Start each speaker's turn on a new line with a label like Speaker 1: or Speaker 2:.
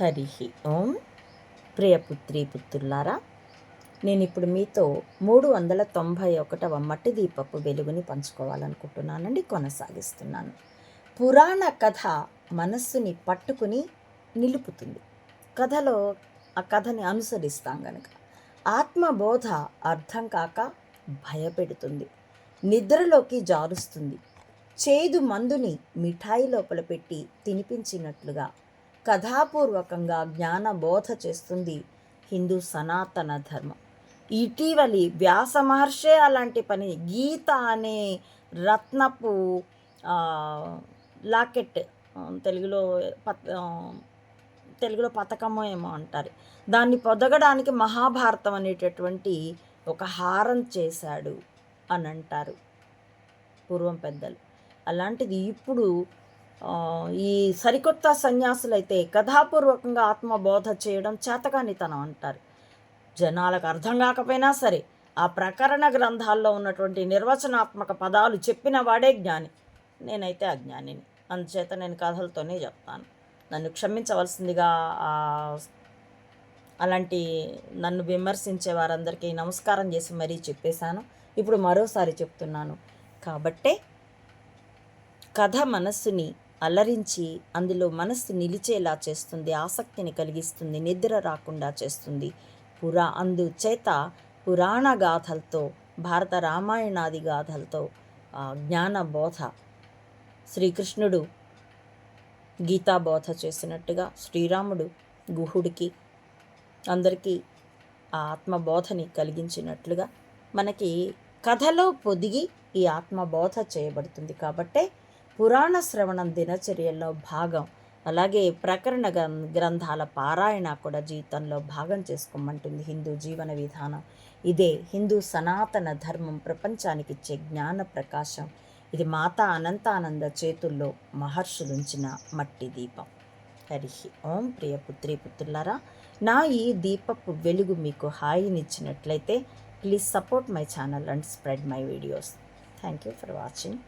Speaker 1: హరి ఓం. ప్రియపుత్రి పుత్రులారా నేను ఇప్పుడు మీతో మూడు వందల తొంభై ఒకటవ మట్టి దీపపు వెలుగుని పంచుకోవాలనుకుంటున్నానండి కొనసాగిస్తున్నాను. పురాణ కథ మనస్సుని పట్టుకుని నిలుపుతుంది. కథలో ఆ కథని అనుసరిస్తాం గనక. ఆత్మబోధ అర్థం కాక భయపెడుతుంది. నిద్రలోకి జారుస్తుంది. చేదు మందుని మిఠాయి లోపల పెట్టి తినిపించినట్లుగా కథాపూర్వకంగా జ్ఞానబోధ చేస్తుంది హిందూ సనాతన ధర్మం. ఇటీవలి వ్యాస మహర్షే అలాంటి పని గీత అనే రత్నపు లాకెట్ తెలుగులో పత్ తెలుగులో పథకమో ఏమో అంటారు. దాన్ని పొదగడానికి మహాభారతం అనేటటువంటి ఒక హారం చేశాడు అని అంటారు పూర్వం పెద్దలు. అలాంటిది ఇప్పుడు ఈ సరికొత్త సన్యాసులైతే కథాపూర్వకంగా ఆత్మబోధ చేయడం చేతకానితనం అంటారు. జనాలకు అర్థం కాకపోయినా సరే ఆ ప్రకరణ గ్రంథాల్లో ఉన్నటువంటి నిర్వచనాత్మక పదాలు చెప్పిన వాడే జ్ఞాని. నేనైతే అజ్ఞానిని అందుచేత నేను కథలతోనే చెప్తాను. నన్ను క్షమించవలసిందిగా అలాంటి నన్ను విమర్శించే వారందరికీ నమస్కారం చేసి మరీ చెప్పేశాను. ఇప్పుడు మరోసారి చెప్తున్నాను. కాబట్టే కథ మనస్సుని అలరించి అందులో మనస్సు నిలిచేలా చేస్తుంది ఆసక్తిని కలిగిస్తుంది నిద్ర రాకుండా చేస్తుంది. పురా అందుచేత పురాణ గాథలతో భారత రామాయణాది గాథలతో ఆ, జ్ఞాన బోధ. శ్రీకృష్ణుడు గీతాబోధ చేసినట్టుగా శ్రీరాముడు గుహుడికి అందరికీ ఆ ఆత్మబోధని కలిగించినట్లుగా మనకి కథలో పొదిగి ఈ ఆత్మబోధ చేయబడుతుంది. కాబట్టే పురాణ శ్రవణం దినచర్యల్లో భాగం. అలాగే ప్రకరణ గ్రం- గ్రంథాల పారాయణ కూడా జీవితంలో భాగం చేసుకోమంటుంది హిందూ జీవన విధానం. ఇదే హిందూ సనాతన ధర్మం ప్రపంచానికి ఇచ్చే జ్ఞాన ప్రకాశం. ఇది మాతా అనంతానంద చేతుల్లో మహర్షులుంచిన మట్టి దీపం. హరి ఓం ప్రియ పుత్రి పుత్రులారా నా ఈ దీపపు వెలుగు మీకు హాయినిచ్చినట్లయితే please support my channel and spread my videos. Thank you for watching.